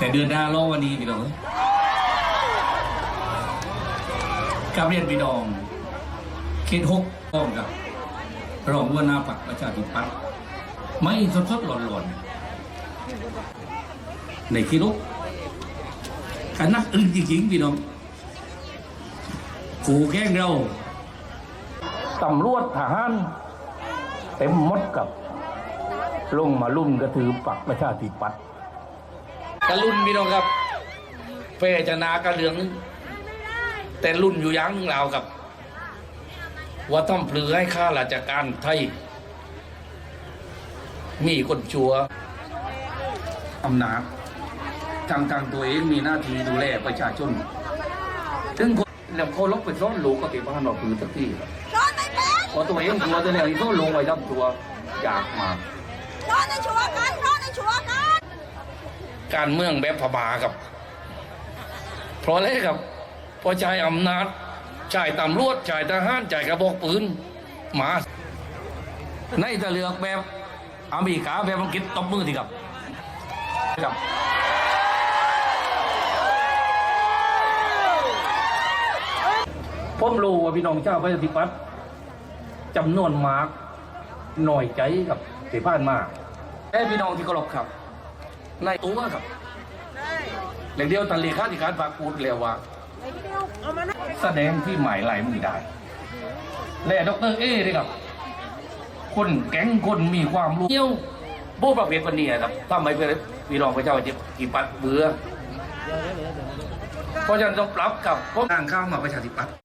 ต่เดือนหน้ารอวันนี้พี่น้องกับเรียนพี่น้องเขตหกต้องกับ รองหัวนาปักประชาธิปัตย์ไม่สดสดหลอนๆในคิรุกคณะอื่นจริงๆพี่น้องขู่แกล้งเราตำรวจทหารเต็มมดกับ ลงมาลุ่มกระถือปักประชาธิปัตย์ กระลุ่นพี่น้องครับเฟชนากระเหลือง แต่รุ่นอยู่ยังเรากับว่าต้องปลือให้ข้าราชการไทย มีคนชัวอำนาจทางทางตัวเองมีหน้าที่ดูแลประชาชนถึงคนแล้วเขาลบไปซ่อนลูกก็ติดบ้านเราคือสักที่นอนไม่เป็นพอตัวเองตัวตัวเนี่ยก็ลงไปทับตัวอยากมานอนในชัวกันนอนในชัวกัน การเมืองแบบพม่าครับ เพราะอะไรครับเพอใช้อำนาจใช้ตำรวจใช้ทหารใช้กระบอกปืนมา ในตะเลือกแบบอเมริกาแบบอังกฤษตบมือสิครับครับผมรู้ว่าพี่น้องเจ้าวประชาธิปัตย์จำนวนมากหน่อยใจกับที่ผ่านมากแต่พี่น้องที่เคารพครับ ในตัวครับเหล็กเดียวตันเลขาธิการพรรคพูดแล้วว่า แสดงที่หมายลายมือได้ และดรเอนี่ครับ คนแก๊งคนมีความรู้เที่ยวโบ้ประเภทวันนี้ครับถ้าไม่เป็นพี่น้องพระเจ้าจะกี่ปัดเบื่อเพราะฉะนั้นต้องปรับกับพวกทางข้ามมาประชาธิปัตย์